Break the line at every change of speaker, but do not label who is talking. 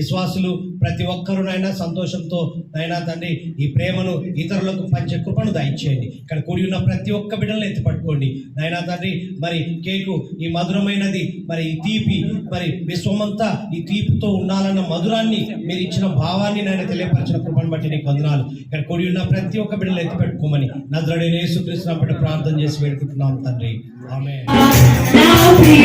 విశ్వాసులు ప్రతి ఒక్కరునైనా సంతోషంతో నైనా తండ్రి ఈ ప్రేమను ఇతరులకు పంచే కృపను దయచేయండి. ఇక్కడ కూడి ఉన్న ప్రతి ఒక్క బిడ్డలను ఎత్తి పట్టుకోండి. నైనా తండ్రి మరి కేకు ఈ మధురమైనది మరి ఈ తీపి మరి విశ్వమంతా ఈ తీపితో ఉండాలన్న మధురాన్ని మీరు ఇచ్చిన భావాన్ని నేను తెలియపరిచిన కృపను బట్టి నీకు వందనాలు. ఇక్కడ కూడి ఉన్న ప్రతి ఒక్క బిడ్డలు ఎత్తి పెట్టుకోమని నదుడైన యేసుక్రీస్తు ప్రార్థన చేసి వేడుకుంటున్నాం తండ్రి. ఆమె
ప్రియ